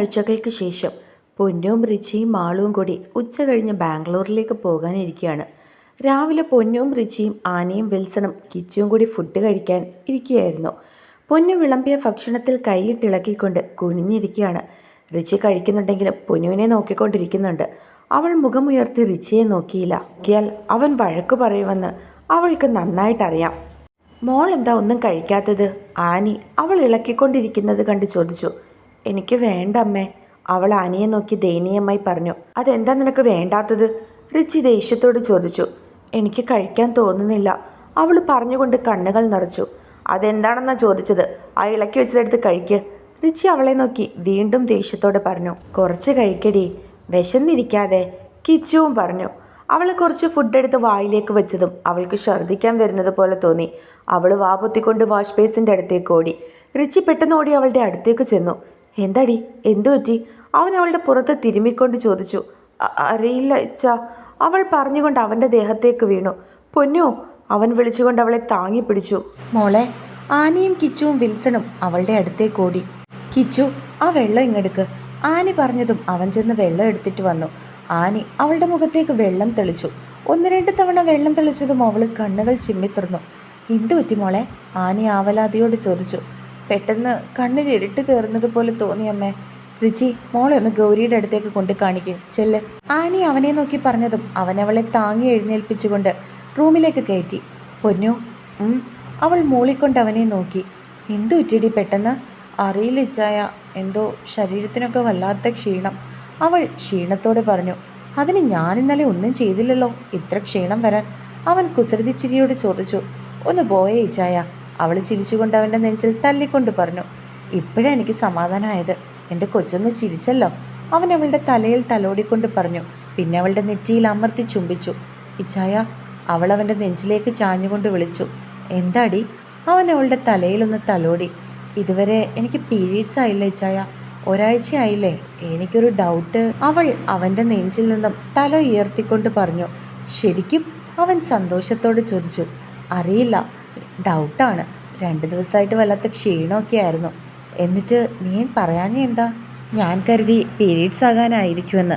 ആഴ്ചകൾക്ക് ശേഷം പൊന്നും റിച്ചിയും മാളുവും കൂടി ഉച്ച കഴിഞ്ഞ് ബാംഗ്ലൂരിലേക്ക് പോകാനിരിക്കുകയാണ്. രാവിലെ പൊന്നും റിച്ചിയും ആനയും വിൽസണും കിച്ചും കൂടി ഫുഡ് കഴിക്കാൻ ഇരിക്കുകയായിരുന്നു. പൊന്നു വിളമ്പിയ ഭക്ഷണത്തിൽ കൈയിട്ടിളക്കിക്കൊണ്ട് കുനിഞ്ഞിരിക്കുകയാണ്. റിച്ചി കഴിക്കുന്നുണ്ടെങ്കിലും പൊന്നുവിനെ നോക്കിക്കൊണ്ടിരിക്കുന്നുണ്ട്. അവൾ മുഖമുയർത്തി റിച്ചിയെ നോക്കിയില്ല. നോക്കിയാൽ അവൻ വഴക്കു പറയുമെന്ന് അവൾക്ക് നന്നായിട്ടറിയാം. മോൾ എന്താ ഒന്നും കഴിക്കാത്തത്? ആനി അവൾ ഇളക്കിക്കൊണ്ടിരിക്കുന്നത് കണ്ട് ചോദിച്ചു. എനിക്ക് വേണ്ട അമ്മേ. അവൾ ആനിയെ നോക്കി ദയനീയമായി പറഞ്ഞു. അതെന്താ നിനക്ക് വേണ്ടാത്തത്? റിച്ചി ദേഷ്യത്തോട് ചോദിച്ചു. എനിക്ക് കഴിക്കാൻ തോന്നുന്നില്ല. അവൾ പറഞ്ഞുകൊണ്ട് കണ്ണുകൾ നിറച്ചു. അതെന്താണെന്നാ ചോദിച്ചത്? ആ ഇളക്കി വെച്ചതെടുത്ത് കഴിക്ക്. റിച്ചി അവളെ നോക്കി വീണ്ടും ദേഷ്യത്തോടെ പറഞ്ഞു. കുറച്ച് കഴിക്കടി. വിശന്നിരിക്കാതെ കിച്ചുവും പറഞ്ഞു. അവൾ കുറച്ച് ഫുഡ് എടുത്ത് വായിലേക്ക് വെച്ചതും അവൾക്ക് ഛർദ്ദിക്കാൻ വരുന്നത് പോലെ തോന്നി. അവൾ വാ പൊത്തിക്കൊണ്ട് വാഷ് ബേസിന്റെ അടുത്തേക്ക് ഓടി. റിച്ചി പെട്ടെന്ന് ഓടി അവളുടെ അടുത്തേക്ക് ചെന്നു. എന്താടി? എന്തു പറ്റി? അവൻ അവളുടെ പുറത്ത് തിരുമ്മിക്കൊണ്ട് ചോദിച്ചു. "അ- അറിയില്ല ഇച്ച. അവൾ പറഞ്ഞുകൊണ്ട് അവന്റെ ദേഹത്തേക്ക് വീണു. പൊന്നു അവൻ വിളിച്ചുകൊണ്ട് അവളെ താങ്ങി പിടിച്ചു. മോളെ ആനയും കിച്ചുവും വിൽസണും അവളുടെ അടുത്തേക്ക് ഓടി. കിച്ചു ആ വെള്ളം ഇങ്ങെടുക്ക്. ആനി പറഞ്ഞതും അവൻ ചെന്ന് വെള്ളം എടുത്തിട്ട് വന്നു. ആനി അവളുടെ മുഖത്തേക്ക് വെള്ളം തെളിച്ചു. ഒന്ന് രണ്ട് തവണ വെള്ളം തെളിച്ചതും അവൾ കണ്ണുകൾ ചിമ്മിത്തുറന്നു. എന്തു പറ്റി മോളെ? ആനി ആവലാതിയോട് ചോദിച്ചു. പെട്ടെന്ന് കണ്ണിൽ ഇരുട്ട് കയറുന്നത് പോലെ തോന്നി അമ്മേ. രുചി മോളെ ഒന്ന് ഗൗരിയുടെ അടുത്തേക്ക് കൊണ്ട് കാണിക്കും. ചെല്ല്. ആനി അവനെ നോക്കി പറഞ്ഞതും അവനവളെ താങ്ങി എഴുന്നേൽപ്പിച്ചുകൊണ്ട് റൂമിലേക്ക് കയറ്റി. പൊന്നു. അവൾ മൂളിക്കൊണ്ട് അവനെ നോക്കി. എന്തു ഉറ്റിടി പെട്ടെന്ന്? അറിയില്ല ഇച്ചായ എന്തോ ശരീരത്തിനൊക്കെ വല്ലാത്ത ക്ഷീണം. അവൾ ക്ഷീണത്തോടെ പറഞ്ഞു. അതിന് ഞാൻ ഇന്നലെ ഒന്നും ചെയ്തില്ലല്ലോ. ഇത്ര ക്ഷീണം വരാൻ. അവൻ കുസൃതിച്ചിരിയോട് ചോദിച്ചു. ഒന്ന് പോയേ ഇച്ചായ അവൾ ചിരിച്ചുകൊണ്ട് അവന്റെ നെഞ്ചിൽ തല്ലിക്കൊണ്ട് പറഞ്ഞു ഇപ്പോഴാണ് എനിക്ക് സമാധാനമായത്? എന്റെ കൊച്ചൊന്ന് ചിരിച്ചല്ലോ. അവൻ അവളുടെ തലയിൽ തലോടിക്കൊണ്ട് പറഞ്ഞു പിന്നെ അവളുടെ നെറ്റിയിൽ അമർത്തി ചുംബിച്ചു. ഇച്ചായ അവൾ അവന്റെ നെഞ്ചിലേക്ക് ചാഞ്ഞുകൊണ്ട് വിളിച്ചു എന്താടി? അവൻ അവളുടെ തലയിലൊന്ന് തലോടി ഇതുവരെ എനിക്ക് പീരീഡ്സ് ആയില്ല ഇച്ചായ? ഒരാഴ്ചയായില്ലേ എനിക്കൊരു ഡൗട്ട് അവൾ അവന്റെ നെഞ്ചിൽ നിന്നും തല ഉയർത്തിക്കൊണ്ട് പറഞ്ഞു ശരിക്കും? അവൻ സന്തോഷത്തോട് ചോദിച്ചു അറിയില്ല ഡൗട്ടാണ് രണ്ട് ദിവസമായിട്ട് വല്ലാത്ത ക്ഷീണമൊക്കെ ആയിരുന്നു. എന്നിട്ട് നീ പറയാഞ്ഞ എന്താ? ഞാൻ കരുതി പീരീഡ്സ് ആകാനായിരിക്കുമെന്ന്.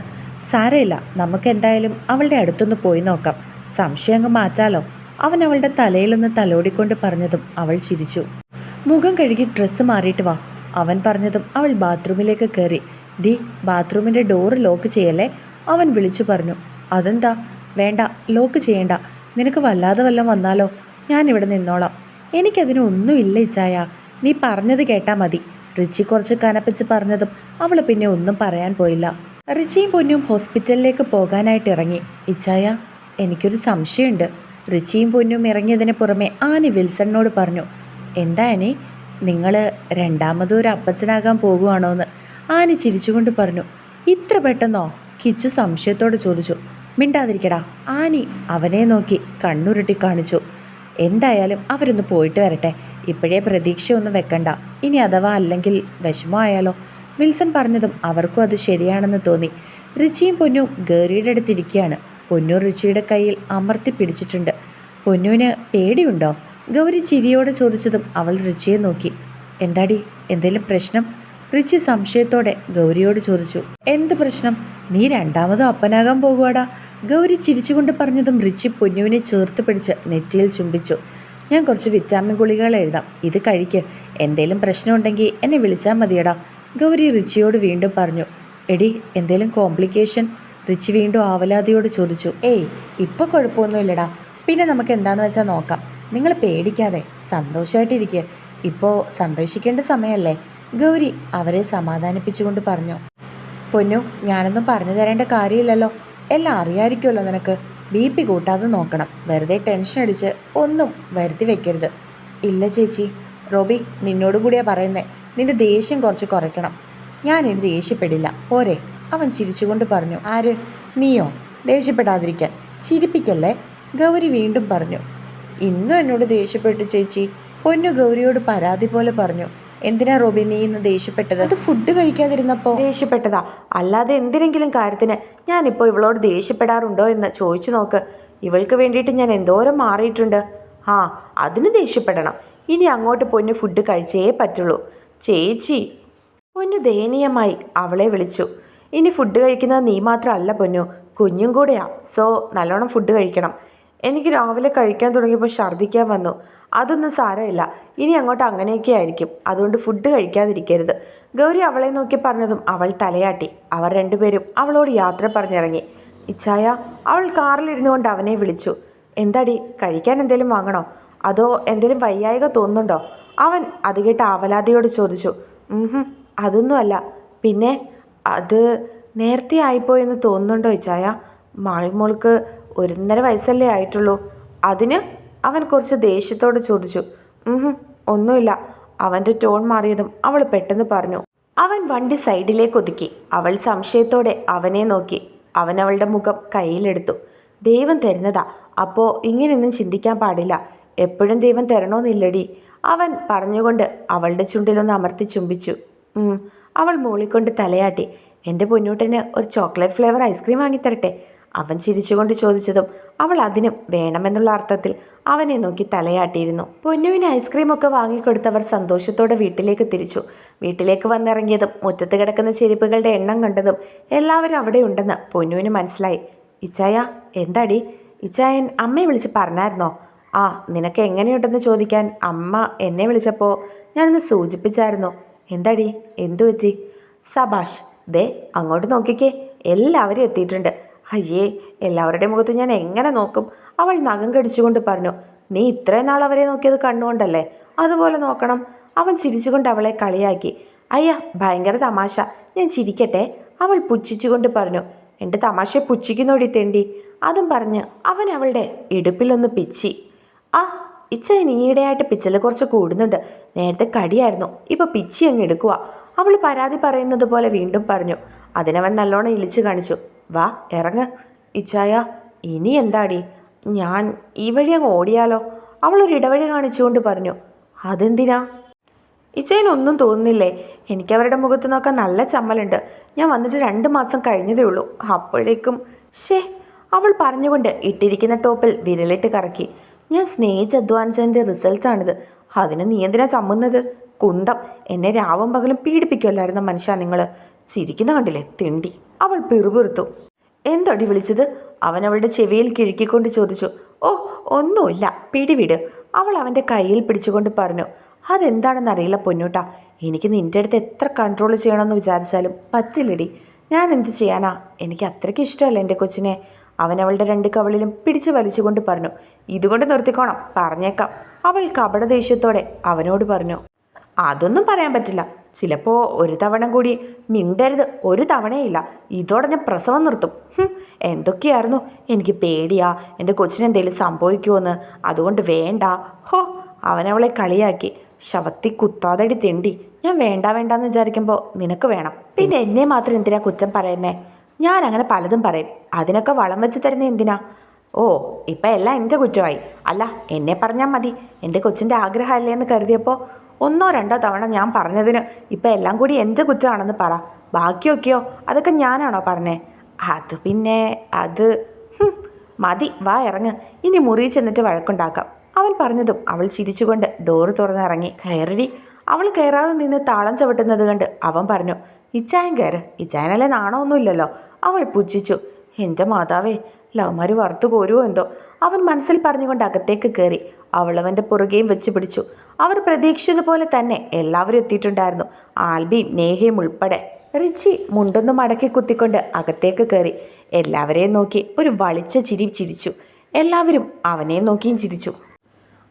സാരമില്ല നമുക്ക് എന്തായാലും അവളുടെ അടുത്തൊന്ന് പോയി നോക്കാം. സംശയം അങ്ങ് മാറ്റാലോ? അവൻ അവളുടെ തലയിലൊന്ന് തലോടിക്കൊണ്ട് പറഞ്ഞതും അവൾ ചിരിച്ചു. മുഖം കഴുകി ഡ്രസ്സ് മാറിയിട്ട് വാ. അവൻ പറഞ്ഞതും അവൾ ബാത്റൂമിലേക്ക് കയറി. ഡി ബാത്റൂമിന്റെ ഡോറ് ലോക്ക് ചെയ്യല്ലേ? അവൻ വിളിച്ചു പറഞ്ഞു. അതെന്താ? വേണ്ട ലോക്ക് ചെയ്യണ്ട. നിനക്ക് വല്ലാതെ വല്ലതും വന്നാലോ? ഞാനിവിടെ നിന്നോളാം. എനിക്കതിന് ഇല്ല ഇച്ചായ. നീ പറഞ്ഞത് കേട്ടാ മതി. റിച്ചി കുറച്ച് കനപ്പിച്ച് പറഞ്ഞതും അവൾ പിന്നെ ഒന്നും പറയാൻ പോയില്ല. റിച്ചിയും പൊന്നും ഹോസ്പിറ്റലിലേക്ക് പോകാനായിട്ട് ഇറങ്ങി. ഇച്ചായ എനിക്കൊരു സംശയമുണ്ട്. റിച്ചിയും പൊന്നും ഇറങ്ങിയതിന് പുറമെ ആനി വിൽസണിനോട് പറഞ്ഞു എന്താ ആനി നിങ്ങൾ രണ്ടാമതും ഒരു അപ്പച്ചനാകാൻ പോകുവാണോ എന്ന് ആനി ചിരിച്ചുകൊണ്ട് പറഞ്ഞു ഇത്ര പെട്ടെന്നോ? കിച്ചു സംശയത്തോടെ ചോദിച്ചു മിണ്ടാതിരിക്കടാ. ആനി അവനെ നോക്കി കണ്ണുരുട്ടി കാണിച്ചു. എന്തായാലും അവരൊന്ന് പോയിട്ട് വരട്ടെ. ഇപ്പോഴേ പ്രതീക്ഷയൊന്നും വെക്കണ്ട. ഇനി അഥവാ അല്ലെങ്കിൽ വിഷമമായാലോ? വിൽസൺ പറഞ്ഞതും അവർക്കും അത് ശരിയാണെന്ന് തോന്നി. റിച്ചിയും പൊന്നും ഗേറിയുടെ അടുത്തിരിക്കുകയാണ്. പൊന്നു റിച്ചിയുടെ കയ്യിൽ അമർത്തി പിടിച്ചിട്ടുണ്ട്. പൊന്നുവിന് പേടിയുണ്ടോ? ഗൗരി ചിരിയോടെ ചോദിച്ചതും അവൾ റിച്ചിയെ നോക്കി. എന്താടി? എന്തേലും പ്രശ്നം? റിച്ചി സംശയത്തോടെ ഗൗരിയോട് ചോദിച്ചു. എന്ത് പ്രശ്നം? നീ രണ്ടാമതും അപ്പനാകാൻ പോകുവാടാ. ഗൗരി ചിരിച്ചുകൊണ്ട് പറഞ്ഞതും റിച്ചി പൊന്നുവിനെ ചേർത്ത് പിടിച്ച് നെറ്റിയിൽ ചുംബിച്ചു. ഞാൻ കുറച്ച് വിറ്റാമിൻ ഗുളികകൾ എഴുതാം. ഇത് കഴിക്ക്. എന്തേലും പ്രശ്നമുണ്ടെങ്കിൽ എന്നെ വിളിച്ചാൽ മതിയടാ. ഗൗരി റിച്ചിയോട് വീണ്ടും പറഞ്ഞു. എടി എന്തേലും കോംപ്ലിക്കേഷൻ? റിച്ചി വീണ്ടും ആവലാതിയോട് ചോദിച്ചു. ഏയ് ഇപ്പോൾ കുഴപ്പമൊന്നുമില്ലടാ. പിന്നെ നമുക്ക് എന്താണെന്ന് വെച്ചാൽ നോക്കാം. നിങ്ങൾ പേടിക്കാതെ സന്തോഷമായിട്ടിരിക്കുക ഇപ്പോൾ സന്തോഷിക്കേണ്ട സമയമല്ലേ ഗൗരി അവരെ സമാധാനിപ്പിച്ചുകൊണ്ട് പറഞ്ഞു. പൊന്നു ഞാനൊന്നും പറഞ്ഞു തരേണ്ട കാര്യമില്ലല്ലോ. എല്ലാം അറിയാമായിരിക്കുമല്ലോ നിനക്ക്. ബി പി കൂട്ടാതെ നോക്കണം. വെറുതെ ടെൻഷൻ അടിച്ച് ഒന്നും വരുത്തി വെക്കരുത്. ഇല്ല ചേച്ചി. റോബി നിന്നോടും കൂടിയാ പറയുന്നേ. നിന്റെ ദേഷ്യം കുറച്ച് കുറയ്ക്കണം. ഞാനിനി ദേഷ്യപ്പെടില്ല. പോരെ. അവൻ ചിരിച്ചുകൊണ്ട് പറഞ്ഞു. ആര്? നീയോ? ദേഷ്യപ്പെടാതിരിക്കാൻ. ചിരിപ്പിക്കല്ലേ? ഗൗരി വീണ്ടും പറഞ്ഞു. ഇന്നും എന്നോട് ദേഷ്യപ്പെട്ടു ചേച്ചി. പൊന്നു ഗൗരിയോട് പരാതി പോലെ പറഞ്ഞു. എന്തിനാ റോബി നീ ഇന്ന് ദേഷ്യപ്പെട്ടത്? അത് ഫുഡ് കഴിക്കാതിരുന്നപ്പോ. ദേഷ്യപ്പെട്ടതാ. അല്ലാതെ എന്തിനെങ്കിലും കാര്യത്തിന് ഞാനിപ്പോൾ ഇവളോട് ദേഷ്യപ്പെടാറുണ്ടോ എന്ന് ചോദിച്ചു നോക്ക്. ഇവൾക്ക് വേണ്ടിയിട്ട് ഞാൻ എന്തോരം മാറിയിട്ടുണ്ട്. ആ അതിന് ദേഷ്യപ്പെടണം. ഇനി അങ്ങോട്ട് പൊന്നു ഫുഡ് കഴിച്ചേ പറ്റുള്ളൂ. ചേച്ചി പൊന്നു ദയനീയമായി അവളെ വിളിച്ചു. ഇനി ഫുഡ് കഴിക്കുന്നത് നീ മാത്രമല്ല പൊന്നു. കുഞ്ഞും കൂടെയാ. സോ നല്ലോണം ഫുഡ് കഴിക്കണം. എനിക്ക് രാവിലെ കഴിക്കാൻ തുടങ്ങിയപ്പോൾ ഛർദ്ദിക്കാൻ വന്നു. അതൊന്നും സാരമില്ല. ഇനി അങ്ങോട്ട് അങ്ങനെയൊക്കെ ആയിരിക്കും. അതുകൊണ്ട് ഫുഡ് കഴിക്കാതിരിക്കരുത്. ഗൗരി അവളെ നോക്കി പറഞ്ഞതും അവൾ തലയാട്ടി. അവർ രണ്ടുപേരും അവളോട് യാത്ര പറഞ്ഞിറങ്ങി. ഇച്ഛായ അവൾ കാറിലിരുന്നു കൊണ്ട് അവനെ വിളിച്ചു. എന്താടി കഴിക്കാൻ എന്തെങ്കിലും വാങ്ങണോ? അതോ എന്തേലും വയ്യായിക തോന്നുന്നുണ്ടോ? അവൻ അത് കേട്ട് ആവലാതിയോട് ചോദിച്ചു. "ഉംഹും, അതൊന്നുമല്ല. പിന്നെ അത് നേരത്തെ ആയിപ്പോയെന്ന് തോന്നുന്നുണ്ടോ ഇച്ചായ? മാളിമോൾക്ക് ഒന്നര വയസ്സല്ലേ ആയിട്ടുള്ളൂ. അതിന് അവൻ കുറച്ച് ദേഷ്യത്തോട് ചോദിച്ചു. "ഉംഹും, ഒന്നുമില്ല. അവന്റെ ടോൺ മാറിയതും അവൾ പെട്ടെന്ന് പറഞ്ഞു. അവൻ വണ്ടി സൈഡിലേക്ക് ഒതുക്കി. അവൾ സംശയത്തോടെ അവനെ നോക്കി. അവൻ അവളുടെ മുഖം കയ്യിലെടുത്തു. ദൈവം തരുന്നതാ. അപ്പോൾ ഇങ്ങനെയൊന്നും ചിന്തിക്കാൻ പാടില്ല. എപ്പോഴും ദൈവം തരണോന്നില്ലടി അവൻ പറഞ്ഞുകൊണ്ട് അവളുടെ ചുണ്ടിലൊന്ന് അമർത്തി ചുംബിച്ചു. അവൾ മൂളിക്കൊണ്ട് തലയാട്ടി. എന്റെ പൊന്നൂട്ടന് ഒരു ചോക്ലേറ്റ് ഫ്ലേവർ ഐസ്ക്രീം വാങ്ങിത്തരട്ടെ. അവൻ ചിരിച്ചുകൊണ്ട് ചോദിച്ചതും അവൾ അതിനും വേണമെന്നുള്ള അർത്ഥത്തിൽ അവനെ നോക്കി തലയാട്ടിയിരുന്നു. പൊന്നുവിന് ഐസ്ക്രീമൊക്കെ വാങ്ങിക്കൊടുത്തവർ സന്തോഷത്തോടെ വീട്ടിലേക്ക് തിരിച്ചു. വീട്ടിലേക്ക് വന്നിറങ്ങിയതും മുറ്റത്ത് കിടക്കുന്ന ചെരുപ്പുകളുടെ എണ്ണം കണ്ടതും എല്ലാവരും അവിടെ ഉണ്ടെന്ന് പൊന്നുവിന് മനസ്സിലായി. ഇച്ചായ എന്താടി? ഇച്ചായൻ അമ്മയെ വിളിച്ച് പറഞ്ഞായിരുന്നോ? ആ നിനക്ക് എങ്ങനെയുണ്ടെന്ന് ചോദിക്കാൻ അമ്മ എന്നെ വിളിച്ചപ്പോൾ ഞാനൊന്ന് സൂചിപ്പിച്ചായിരുന്നു. എന്താടി? എന്തു പറ്റി സബാഷ് ദേ അങ്ങോട്ട് നോക്കിക്കേ. എല്ലാവരും എത്തിയിട്ടുണ്ട്. അയ്യേ എല്ലാവരുടെ മുഖത്ത് ഞാൻ എങ്ങനെ നോക്കും? അവൾ നഖം കടിച്ചുകൊണ്ട് പറഞ്ഞു നീ ഇത്രയും നാൾ അവരെ നോക്കിയത് കണ്ണുകൊണ്ടല്ലേ? അതുപോലെ നോക്കണം. അവൻ ചിരിച്ചുകൊണ്ട് അവളെ കളിയാക്കി അയ്യ ഭയങ്കര തമാശ. ഞാൻ ചിരിക്കട്ടെ. അവൾ പുച്ഛിച്ചുകൊണ്ട് പറഞ്ഞു എന്റെ തമാശയെ പുച്ഛിക്കുന്നോടി തെണ്ടി. അതും പറഞ്ഞ് അവൻ അവളുടെ ഇടുപ്പിലൊന്ന് പിച്ചി. ആ ഇച്ച നീയിടെയായിട്ട് പിച്ചൽ കുറച്ച് കൂടുന്നുണ്ട്. നേരത്തെ കടിയായിരുന്നു. ഇപ്പൊ പിച്ചി അങ്ങ് എടുക്കുക അവൾ പരാതി പറയുന്നത് പോലെ വീണ്ടും പറഞ്ഞു അതിനവൻ നല്ലോണം ഇളിച്ചു കാണിച്ചു. വാ ഇറങ്ങ്. ഇച്ചായ ഇനി എന്താടി? ഞാൻ ഈ വഴി അങ്ങ് ഓടിയാലോ? അവൾ ഒരു ഇടവഴി കാണിച്ചുകൊണ്ട് പറഞ്ഞു അതെന്തിനാ? ഇച്ചയിനൊന്നും തോന്നുന്നില്ലേ? എനിക്ക് അവരുടെ മുഖത്ത് നോക്കാൻ നല്ല ചമ്മലുണ്ട്. ഞാൻ വന്നിട്ട് രണ്ട് മാസം കഴിഞ്ഞതേ ഉള്ളൂ. അപ്പോഴേക്കും ഷേ അവൾ പറഞ്ഞുകൊണ്ട് ഇട്ടിരിക്കുന്ന ടോപ്പിൽ വിരലിട്ട് കറക്കി. ഞാൻ സ്നേഹിച്ച് അധ്വാനിച്ചതിന്റെ റിസൾട്ടാണിത് അതിന് നീ എന്തിനാ ചമ്മുന്നത്? കുന്തം. എന്നെ രാവും പകലും പീഡിപ്പിക്കുമല്ലായിരുന്ന മനുഷ്യ നിങ്ങൾ ചിരിക്കുന്ന കണ്ടില്ലേ? തിണ്ടി. അവൾ പിറുപിറുത്തു. എന്തടി വിളിച്ചത്? അവൻ അവളുടെ ചെവിയിൽ കിഴുക്കിക്കൊണ്ട് ചോദിച്ചു. ഓ ഒന്നുമില്ല. പിടിവിട്. അവൾ അവന്റെ കയ്യിൽ പിടിച്ചുകൊണ്ട് പറഞ്ഞു. അതെന്താണെന്ന് അറിയില്ല പൊന്നൂട്ടാ. എനിക്ക് നിന്റെ അടുത്ത് എത്ര കൺട്രോൾ ചെയ്യണമെന്ന് വിചാരിച്ചാലും പറ്റില്ലടി. ഞാൻ എന്ത് ചെയ്യാനാ? എനിക്ക് അത്രയ്ക്ക് ഇഷ്ടമല്ല എന്റെ കൊച്ചിനെ. അവൻ അവളുടെ രണ്ട് കവളിലും പിടിച്ചു വലിച്ചുകൊണ്ട് പറഞ്ഞു. ഇതുകൊണ്ട് നിർത്തിക്കോണം. പറഞ്ഞേക്കാം. അവൾ കപട ദേഷ്യത്തോടെ അവനോട് പറഞ്ഞു. അതൊന്നും പറയാൻ പറ്റില്ല. ചിലപ്പോൾ ഒരു തവണ കൂടി മിണ്ടരുത്. ഒരു തവണയില്ല. ഇതോടെ ഞാൻ പ്രസവം നിർത്തും. എന്തൊക്കെയായിരുന്നു? എനിക്ക് പേടിയാ. എന്റെ കൊച്ചിനെന്തെങ്കിലും സംഭവിക്കുമെന്ന് അതുകൊണ്ട് വേണ്ട. ഹോ അവനവളെ കളിയാക്കി. ശവത്തി കുത്താതടി തെണ്ടി. ഞാൻ വേണ്ട വേണ്ടാന്ന് വിചാരിക്കുമ്പോൾ നിനക്ക് വേണം. പിന്നെ എന്നെ മാത്രം എന്തിനാ കുറ്റം പറയുന്നേ? ഞാൻ അങ്ങനെ പലതും പറയും. അതിനൊക്കെ വളം വെച്ച് തരുന്ന എന്തിനാ? ഓ ഇപ്പം എല്ലാം എന്റെ കുറ്റമായി. അല്ല എന്നെ പറഞ്ഞാൽ മതി. എന്റെ കൊച്ചിന്റെ ആഗ്രഹമല്ലേ എന്ന് കരുതിയപ്പോൾ ഒന്നോ രണ്ടോ തവണ ഞാൻ പറഞ്ഞതിന് ഇപ്പം എല്ലാം കൂടി എന്റെ കുറ്റമാണെന്ന് പറ. ബാക്കിയൊക്കെയോ? അതൊക്കെ ഞാനാണോ പറഞ്ഞേ? അത് പിന്നെ അത് മതി വാ ഇറങ്ങ്. ഇനി മുറി ചെന്നിട്ട് വഴക്കുണ്ടാക്കാം. അവൻ പറഞ്ഞതും അവൾ ചിരിച്ചുകൊണ്ട് ഡോറ് തുറന്നിറങ്ങി കയറി അവൾ കയറാതെ നിന്ന് താളം ചവിട്ടുന്നത് കണ്ട് അവൻ പറഞ്ഞു ഇച്ചായൻ കയറ്. ഇച്ചായനല്ലേ നാണമൊന്നുമില്ലല്ലോ. അവൾ പുച്ഛിച്ചു എന്റെ മാതാവേ ലവ്മാര് വറുത്തു കോരുവോ എന്തോ? അവൻ മനസ്സിൽ പറഞ്ഞുകൊണ്ട് അകത്തേക്ക് കയറി. അവൾ അവന്റെ പുറകെയും വെച്ച് പിടിച്ചു. അവർ പ്രതീക്ഷിച്ചതുപോലെ തന്നെ എല്ലാവരും എത്തിയിട്ടുണ്ടായിരുന്നു. ആൽബിയും നേഹയും ഉൾപ്പെടെ. റിച്ചി മുണ്ടൊന്നും മടക്കി കുത്തിക്കൊണ്ട് അകത്തേക്ക് കയറി. എല്ലാവരെയും നോക്കി ഒരു വളിച്ച ചിരി ചിരിച്ചു. എല്ലാവരും അവനെ നോക്കിയും ചിരിച്ചു.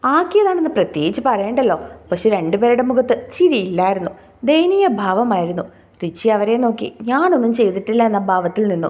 ആക്കിയതാണെന്ന് പ്രത്യേകിച്ച് പറയണ്ടല്ലോ. പക്ഷെ രണ്ടുപേരുടെ മുഖത്ത് ചിരിയില്ലായിരുന്നു ദയനീയ ഭാവമായിരുന്നു. റിച്ചി അവരെ നോക്കി ഞാനൊന്നും ചെയ്തിട്ടില്ല എന്ന ഭാവത്തിൽ നിന്നു.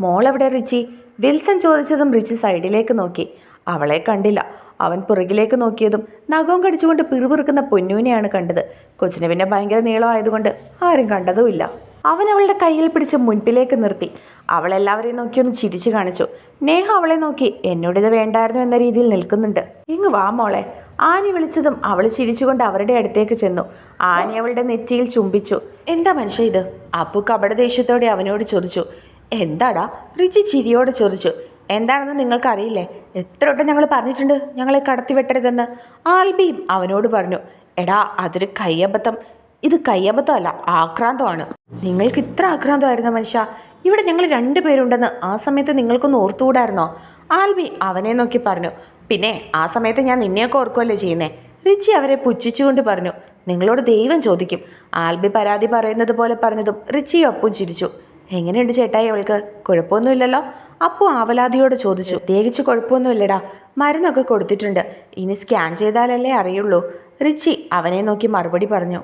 മോളെവിടെ റിച്ചി? വിൽസൺ ചോദിച്ചതും റിച്ചി സൈഡിലേക്ക് നോക്കി. അവളെ കണ്ടില്ല. അവൻ പുറകിലേക്ക് നോക്കിയതും നഖവും കടിച്ചുകൊണ്ട് പിറുപിറുക്കുന്ന പൊന്നൂനെയാണ് കണ്ടത്. കൊച്ചിന് പിന്നെ ഭയങ്കര നീളമായതുകൊണ്ട് ആരും കണ്ടതുമില്ല. അവൻ അവളുടെ കയ്യിൽ പിടിച്ച് മുൻപിലേക്ക് നിർത്തി. അവളെല്ലാവരെയും നോക്കി ഒന്ന് ചിരിച്ചു കാണിച്ചു. നേഹ അവളെ നോക്കി എന്നോട് എന്നോടിത് വേണ്ടായിരുന്നു എന്ന രീതിയിൽ നിൽക്കുന്നുണ്ട്. ഇങ്ങ് വാ മോളെ. ആനി വിളിച്ചതും അവൾ ചിരിച്ചുകൊണ്ട് അവരുടെ അടുത്തേക്ക് ചെന്നു. ആനി അവളുടെ നെറ്റിയിൽ ചുംബിച്ചു. എന്താ മനുഷ്യ ഇത്? അപ്പു കപട ദേഷ്യത്തോടെ അവനോട് ചൊറിച്ചു എന്താടാ? റിച്ചി ചിരിയോട് ചോദിച്ചു. എന്താണെന്ന് നിങ്ങൾക്കറിയില്ലേ? എത്ര വട്ടം ഞങ്ങൾ പറഞ്ഞിട്ടുണ്ട് ഞങ്ങളെ കടത്തി വെട്ടരുതെന്ന്. ആൽബിയും അവനോട് പറഞ്ഞു എടാ അതൊരു കയ്യബദ്ധം. ഇത് കയ്യബദ്ധമല്ല ആക്രാന്തമാണ്. നിങ്ങൾക്ക് ഇത്ര ആക്രാന്തമായിരുന്ന മനുഷ്യ? ഇവിടെ ഞങ്ങൾ രണ്ടുപേരുണ്ടെന്ന് ആ സമയത്ത് നിങ്ങൾക്കൊന്ന് ഓർത്തുകൂടായിരുന്നോ? ആൽബി അവനെ നോക്കി പറഞ്ഞു പിന്നെ ആ സമയത്ത് ഞാൻ നിന്നെയൊക്കെ ഓർക്കുമല്ലേ ചെയ്യുന്നേ? റിച്ചി അവരെ പുച്ഛിച്ചുകൊണ്ട് പറഞ്ഞു നിങ്ങളോട് ദൈവം ചോദിക്കും. ആൽബി പരാതി പറയുന്നത് പോലെ പറഞ്ഞതും റിച്ചി അപ്പും ചിരിച്ചു. എങ്ങനെയുണ്ട് ചേട്ടായി അവൾക്ക്? കുഴപ്പമൊന്നുമില്ലല്ലോ? അപ്പോൾ ആവലാതിയോട് ചോദിച്ചു. പ്രത്യേകിച്ച് കുഴപ്പമൊന്നുമില്ലടാ. മരുന്നൊക്കെ കൊടുത്തിട്ടുണ്ട്. ഇനി സ്കാൻ ചെയ്താലല്ലേ അറിയുള്ളൂ. റിച്ചി അവനെ നോക്കി മറുപടി പറഞ്ഞു.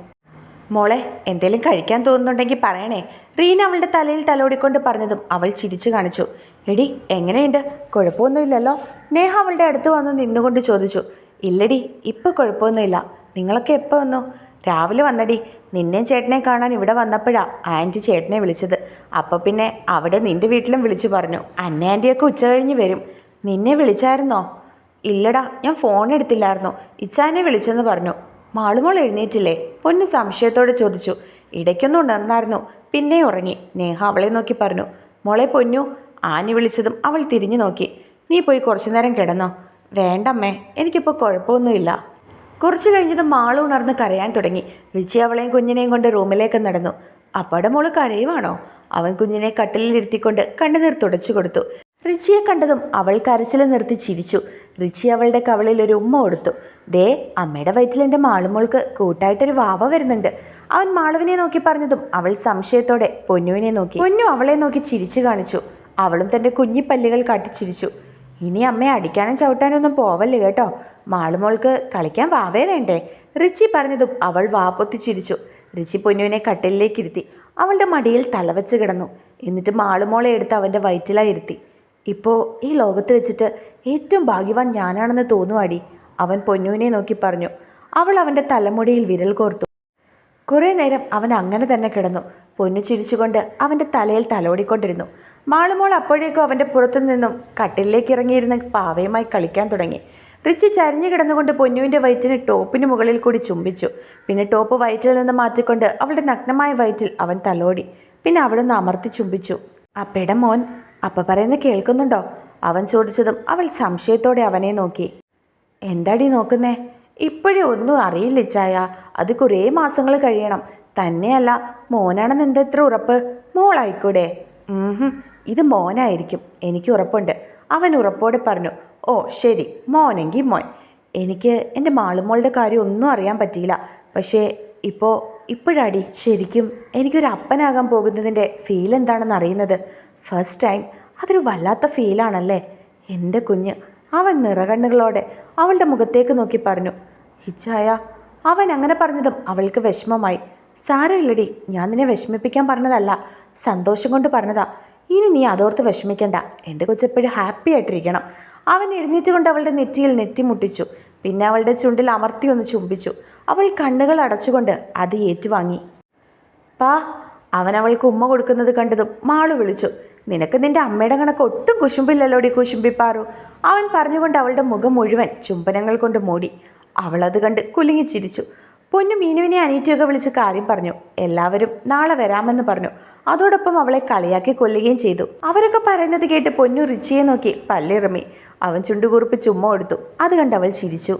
മോളെ എന്തേലും കഴിക്കാൻ തോന്നുന്നുണ്ടെങ്കിൽ പറയണേ. റീന അവളുടെ തലയിൽ തലോടിക്കൊണ്ട് പറഞ്ഞതും അവൾ ചിരിച്ചു കാണിച്ചു. എടി എങ്ങനെയുണ്ട്? കുഴപ്പമൊന്നുമില്ലല്ലോ? നേഹ അവളുടെ അടുത്ത് വന്ന് നിന്നുകൊണ്ട് ചോദിച്ചു. ഇല്ലടി ഇപ്പം കുഴപ്പമൊന്നുമില്ല. നിങ്ങളൊക്കെ എപ്പോൾ വന്നു? രാവിലെ വന്നടി. നിന്നെയും ചേട്ടനെ കാണാൻ ഇവിടെ വന്നപ്പോഴാ ആന്റി ചേട്ടനെ വിളിച്ചത്. അപ്പോൾ പിന്നെ അവിടെ നിന്റെ വീട്ടിലും വിളിച്ചു പറഞ്ഞു. അന്ന ആന്റിയൊക്കെ ഉച്ച കഴിഞ്ഞ് വരും. നിന്നെ വിളിച്ചായിരുന്നോ? ഇല്ലടാ ഞാൻ ഫോൺ എടുത്തില്ലായിരുന്നു. ഇച്ചാനെ വിളിച്ചെന്ന് പറഞ്ഞു. മാളുമോൾ എഴുന്നേറ്റില്ലേ? പൊന്നു സംശയത്തോടെ ചോദിച്ചു. ഇടയ്ക്കൊന്നും ഉണർന്നായിരുന്നു. പിന്നെ ഉറങ്ങി. നേഹ അവളെ നോക്കി പറഞ്ഞു. മോളെ പൊന്നു ആനി വിളിച്ചതും അവൾ തിരിഞ്ഞു നോക്കി. നീ പോയി കുറച്ചു നേരം കിടന്നോ? വേണ്ടമ്മേ എനിക്കിപ്പോൾ കുഴപ്പമൊന്നുമില്ല. കുറച്ചു കഴിഞ്ഞതും മാൾ ഉണർന്ന് കരയാൻ തുടങ്ങി. റിച്ചി അവളെയും കുഞ്ഞിനെയും കൊണ്ട് റൂമിലേക്ക് നടന്നു. അപ്പടെ മോൾ കരയുവാണോ? അവൻ കുഞ്ഞിനെ കട്ടിലിൽ ഇരുത്തിക്കൊണ്ട് കണ്ണുനീർ തുടച്ചു കൊടുത്തു. റിച്ചിയെ കണ്ടതും അവൾ കരച്ചിൽ നിർത്തി ചിരിച്ചു. റിച്ചി അവളുടെ കവളിൽ ഒരു ഉമ്മ കൊടുത്തു. ദേ അമ്മയുടെ വയറ്റിൽ എന്റെ മാളുമോൾക്ക് കൂട്ടായിട്ടൊരു വാവ വരുന്നുണ്ട്. അവൻ മാളുവിനെ നോക്കി പറഞ്ഞതും അവൾ സംശയത്തോടെ പൊന്നുവിനെ നോക്കി. പൊന്നു അവളെ നോക്കി ചിരിച്ചു കാണിച്ചു. അവളും തന്റെ കുഞ്ഞിപ്പല്ലുകൾ കാട്ടി ചിരിച്ചു. ഇനി അമ്മയെ അടിക്കാനും ചവിട്ടാനും ഒന്നും പോവല്ലേ കേട്ടോ? മാളുമോൾക്ക് കളിക്കാൻ വാവേ വേണ്ടേ? റിച്ചി പറഞ്ഞതും അവൾ വാപ്പൊത്തി ചിരിച്ചു. റിച്ചി പൊന്നുവിനെ കട്ടിലിലേക്ക് ഇരുത്തി. അവളുടെ മടിയിൽ തലവച്ച് കിടന്നു. എന്നിട്ട് മാളുമോളെ എടുത്ത് അവന്റെ വയറ്റിലായി ഇരുത്തി. ഇപ്പോൾ ഈ ലോകത്ത് വെച്ചിട്ട് ഏറ്റവും ഭാഗ്യവാൻ ഞാനാണെന്ന് തോന്നുവാടി അവൻ പൊന്നുവിനെ നോക്കി പറഞ്ഞു. അവൾ അവന്റെ തലമുടിയിൽ വിരൽ കോർത്തു. കുറേ നേരം അവൻ അങ്ങനെ തന്നെ കിടന്നു. പൊന്നു ചിരിച്ചുകൊണ്ട് അവന്റെ തലയിൽ തലോടിക്കൊണ്ടിരുന്നു. മാളുമോൾ അപ്പോഴേക്കും അവന്റെ പുറത്തു നിന്നും കട്ടിലേക്ക് ഇറങ്ങിയിരുന്ന് പാവയുമായി കളിക്കാൻ തുടങ്ങി. റിച്ചി ചരിഞ്ഞു കിടന്നുകൊണ്ട് പൊന്നുവിന്റെ വയറ്റിന് ടോപ്പിന് മുകളിൽ കൂടി ചുംബിച്ചു. പിന്നെ ടോപ്പ് വയറ്റിൽ നിന്ന് മാറ്റിക്കൊണ്ട് അവളുടെ നഗ്നമായ വയറ്റിൽ അവൻ തലോടി. പിന്നെ അവിടെ നിന്ന് അമർത്തി ചുംബിച്ചു. അപ്പയുടെ മോൻ അപ്പ പറയുന്നത് കേൾക്കുന്നുണ്ടോ? അവൻ ചോദിച്ചതും അവൾ സംശയത്തോടെ അവനെ നോക്കി. എന്താടി നോക്കുന്നേ? ഇപ്പോഴും ഒന്നും അറിയില്ല ചായ അത് കുറേ മാസങ്ങൾ കഴിയണം. തന്നെയല്ല മോനാണെന്ന് എന്താ ഇത്ര ഉറപ്പ്? മോളായിക്കൂടെ? ഇത് മോനായിരിക്കും എനിക്ക് ഉറപ്പുണ്ട്. അവൻ ഉറപ്പോടെ പറഞ്ഞു ഓ ശരി മോനെങ്കിൽ മോൻ. എനിക്ക് എന്റെ മാളുമോളുടെ കാര്യം ഒന്നും അറിയാൻ പറ്റിയില്ല. പക്ഷേ ഇപ്പോൾ ഇപ്പോഴാടി ശരിക്കും എനിക്കൊരു അപ്പനാകാൻ പോകുന്നതിന്റെ ഫീൽ എന്താണെന്ന് അറിയുന്നത്? ഫസ്റ്റ് ടൈം അതൊരു വല്ലാത്ത ഫീലാണല്ലേ എന്റെ കുഞ്ഞ്. അവൻ നിറകണ്ണുകളോടെ അവളുടെ മുഖത്തേക്ക് നോക്കി പറഞ്ഞു ഹിച്ചായ അവൻ അങ്ങനെ പറഞ്ഞതും അവൾക്ക് വിഷമമായി. സാരമില്ലടി ഞാൻ നിന്നെ വിഷമിപ്പിക്കാൻ പറഞ്ഞതല്ല സന്തോഷം കൊണ്ട് പറഞ്ഞതാ. ഇനി നീ അതോർത്ത് വിഷമിക്കണ്ട. എന്റെ കൊച്ചെപ്പോഴും ഹാപ്പി ആയിട്ടിരിക്കണം. അവൻ എഴുന്നേറ്റ് കൊണ്ട് അവളുടെ നെറ്റിയിൽ നെറ്റിമുട്ടിച്ചു പിന്നെ അവളുടെ ചുണ്ടിൽ അമർത്തി ഒന്ന് ചുംബിച്ചു. അവൾ കണ്ണുകൾ അടച്ചുകൊണ്ട് അത് ഏറ്റുവാങ്ങി. പാ അവൻ അവൾക്ക് ഉമ്മ കൊടുക്കുന്നത് കണ്ടതും മാളു വിളിച്ചു. നിനക്ക് നിന്റെ അമ്മയുടെ കണക്ക് ഒട്ടും കുശുമ്പില്ലല്ലോടി കുശുമ്പിപ്പാറു? അവൻ പറഞ്ഞുകൊണ്ട് അവളുടെ മുഖം മുഴുവൻ ചുംബനങ്ങൾ കൊണ്ട് മൂടി. അവളത് കണ്ട് കുലുങ്ങി ചിരിച്ചു. പൊന്നു മീനുവിനെ അനീറ്റിയൊക്കെ വിളിച്ച് കാര്യം പറഞ്ഞു. എല്ലാവരും നാളെ വരാമെന്ന് പറഞ്ഞു. അതോടൊപ്പം അവളെ കളിയാക്കി കൊല്ലുകയും ചെയ്തു. അവരൊക്കെ പറയുന്നത് കേട്ട് പൊന്നു റിച്ചിയെ നോക്കി പല്ലിറമി. അവൻ ചുണ്ടുകുറുപ്പ് ചുമ്മ കൊടുത്തു. അത് കണ്ട് അവൾ ചിരിച്ചു.